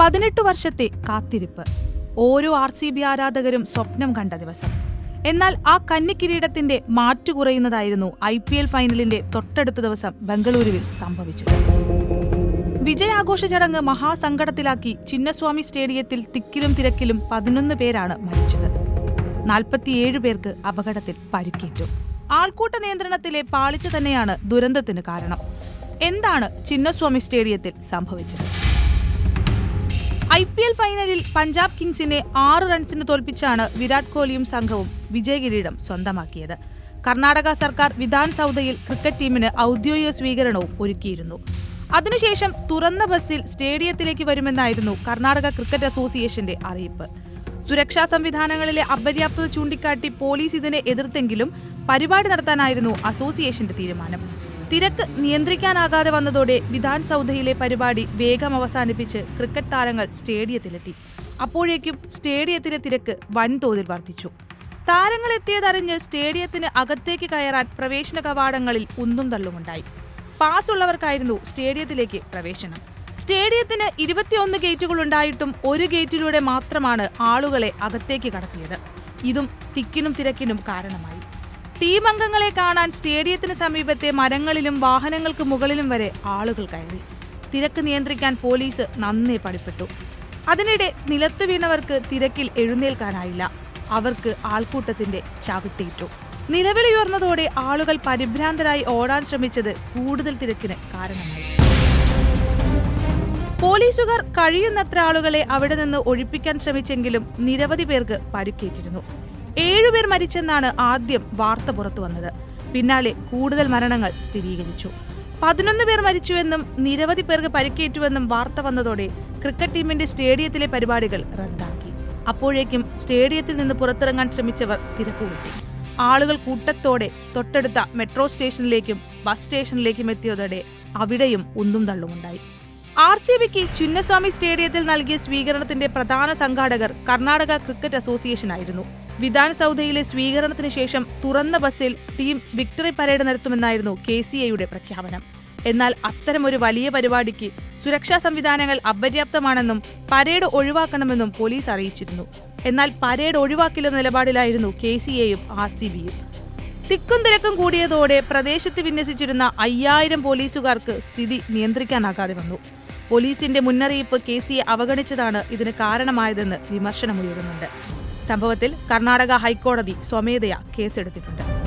പതിനെട്ട് വർഷത്തെ കാത്തിരിപ്പ്. ഓരോ ആർ സി ബി ആരാധകരും സ്വപ്നം കണ്ട ദിവസം. എന്നാൽ ആ കന്നിക്കിരീടത്തിന്റെ മാറ്റു കുറയുന്നതായിരുന്നു ഐ പി എൽ ഫൈനലിന്റെ തൊട്ടടുത്ത ദിവസം ബംഗളൂരുവിൽ സംഭവിച്ചത്. വിജയാഘോഷ ചടങ്ങ് മഹാസങ്കടത്തിലാക്കി ചിന്നസ്വാമി സ്റ്റേഡിയത്തിൽ തിക്കിലും തിരക്കിലും പതിനൊന്ന് പേരാണ് മരിച്ചത്. നാൽപ്പത്തിയേഴ് പേർക്ക് അപകടത്തിൽ പരിക്കേറ്റു. ആൾക്കൂട്ട നിയന്ത്രണത്തിലെ പാളിച്ച തന്നെയാണ് ദുരന്തത്തിന് കാരണം. എന്താണ് ചിന്നസ്വാമി സ്റ്റേഡിയത്തിൽ സംഭവിച്ചത്? ഐ പി എൽ ഫൈനലിൽ പഞ്ചാബ് കിങ്സിനെ ആറ് റൺസിന് തോൽപ്പിച്ചാണ് വിരാട് കോഹ്ലിയും സംഘവും വിജയകിരീടം സ്വന്തമാക്കിയത്. കർണാടക സർക്കാർ വിധാൻ സൗദയിൽ ക്രിക്കറ്റ് ടീമിന് ഔദ്യോഗിക സ്വീകരണവും ഒരുക്കിയിരുന്നു. അതിനുശേഷം തുറന്ന ബസ്സിൽ സ്റ്റേഡിയത്തിലേക്ക് വരുമെന്നായിരുന്നു കർണാടക ക്രിക്കറ്റ് അസോസിയേഷന്റെ അറിയിപ്പ്. സുരക്ഷാ സംവിധാനങ്ങളിലെ അപര്യാപ്തത ചൂണ്ടിക്കാട്ടി പോലീസ് ഇതിനെ എതിർത്തെങ്കിലും പരിപാടി നടത്താനായിരുന്നു അസോസിയേഷന്റെ തീരുമാനം. തിരക്ക് നിയന്ത്രിക്കാനാകാതെ വന്നതോടെ വിധാൻ സൗദയിലെ പരിപാടി വേഗം അവസാനിപ്പിച്ച് ക്രിക്കറ്റ് താരങ്ങൾ സ്റ്റേഡിയത്തിലെത്തി. അപ്പോഴേക്കും സ്റ്റേഡിയത്തിലെ തിരക്ക് വൻതോതിൽ വർദ്ധിച്ചു. താരങ്ങൾ എത്തിയതറിഞ്ഞ് സ്റ്റേഡിയത്തിന് അകത്തേക്ക് കയറാൻ പ്രവേശന കവാടങ്ങളിൽ ഉന്തും തള്ളുമുണ്ടായി. പാസ് ഉള്ളവർക്കായിരുന്നു സ്റ്റേഡിയത്തിലേക്ക് പ്രവേശനം. സ്റ്റേഡിയത്തിന് ഇരുപത്തിയൊന്ന് ഗേറ്റുകൾ ഉണ്ടായിട്ടും ഒരു ഗേറ്റിലൂടെ മാത്രമാണ് ആളുകളെ അകത്തേക്ക് കടത്തിയത്. ഇതും തിക്കിനും തിരക്കിനും കാരണമായി. ടീം അംഗങ്ങളെ കാണാൻ സ്റ്റേഡിയത്തിന് സമീപത്തെ മരങ്ങളിലും വാഹനങ്ങൾക്ക് മുകളിലും വരെ ആളുകൾ കയറി. തിരക്ക് നിയന്ത്രിക്കാൻ പോലീസ് നന്നേ പണിപ്പെട്ടു. അതിനിടെ നിലത്തു വീണവർക്ക് തിരക്കിൽ എഴുന്നേൽക്കാനായില്ല. അവർക്ക് ആൾക്കൂട്ടത്തിന്റെ ചവിട്ടേറ്റു. നിലവിളി ഉയർന്നതോടെ ആളുകൾ പരിഭ്രാന്തരായി ഓടാൻ ശ്രമിച്ചത് കൂടുതൽ തിരക്കിന് കാരണമായി. പോലീസുകാർ കഴിയുന്നത്ര ആളുകളെ അവിടെ നിന്ന് ഒഴിപ്പിക്കാൻ ശ്രമിച്ചെങ്കിലും നിരവധി പേർക്ക് പരിക്കേറ്റിരുന്നു. ഏഴുപേർ മരിച്ചെന്നാണ് ആദ്യം വാർത്ത പുറത്തു വന്നത്. പിന്നാലെ കൂടുതൽ മരണങ്ങൾ സ്ഥിരീകരിച്ചു. പതിനൊന്ന് പേർ മരിച്ചുവെന്നും നിരവധി പേർക്ക് പരിക്കേറ്റുവെന്നും വാർത്ത വന്നതോടെ ക്രിക്കറ്റ് ടീമിന്റെ സ്റ്റേഡിയത്തിലെ പരിപാടികൾ റദ്ദാക്കി. അപ്പോഴേക്കും സ്റ്റേഡിയത്തിൽ നിന്ന് പുറത്തിറങ്ങാൻ ശ്രമിച്ചവർ തിരക്കുകൂട്ടി. ആളുകൾ കൂട്ടത്തോടെ തൊട്ടടുത്ത മെട്രോ സ്റ്റേഷനിലേക്കും ബസ് സ്റ്റേഷനിലേക്കും എത്തിയതോടെ അവിടെയും ഒന്നും തള്ളുമുണ്ടായി. ആർ സി ബിക്ക് ചിന്നസ്വാമി സ്റ്റേഡിയത്തിൽ നൽകിയ സ്വീകരണത്തിന്റെ പ്രധാന സംഘാടകർ കർണാടക ക്രിക്കറ്റ് അസോസിയേഷൻ ആയിരുന്നു വിധാൻ സൗദയിലെ സ്വീകരണത്തിന് ശേഷം തുറന്ന ബസ്സിൽ ടീം വിക്ടറി പരേഡ് നടത്തുമെന്നായിരുന്നു കെ സി എയുടെ പ്രഖ്യാപനം. എന്നാൽ അത്തരമൊരു വലിയ പരിപാടിക്ക് സുരക്ഷാ സംവിധാനങ്ങൾ അപര്യാപ്തമാണെന്നും പരേഡ് ഒഴിവാക്കണമെന്നും പോലീസ് അറിയിച്ചിരുന്നു. എന്നാൽ പരേഡ് ഒഴിവാക്കില്ലെന്ന നിലപാടിലായിരുന്നു കെ സി എയും ആർ സി ബിയും. തിക്കും തിരക്കും കൂടിയതോടെ പ്രദേശത്ത് വിന്യസിച്ചിരുന്ന അയ്യായിരം പോലീസുകാർക്ക് സ്ഥിതി നിയന്ത്രിക്കാനാകാതെ വന്നു. പോലീസിന്റെ മുന്നറിയിപ്പ് കെ സിയെ അവഗണിച്ചതാണ് ഇതിന് കാരണമായതെന്ന് വിമർശനമുയരുന്നുണ്ട്. സംഭവത്തിൽ കർണാടക ഹൈക്കോടതി സ്വമേധയാ കേസെടുത്തിട്ടുണ്ട്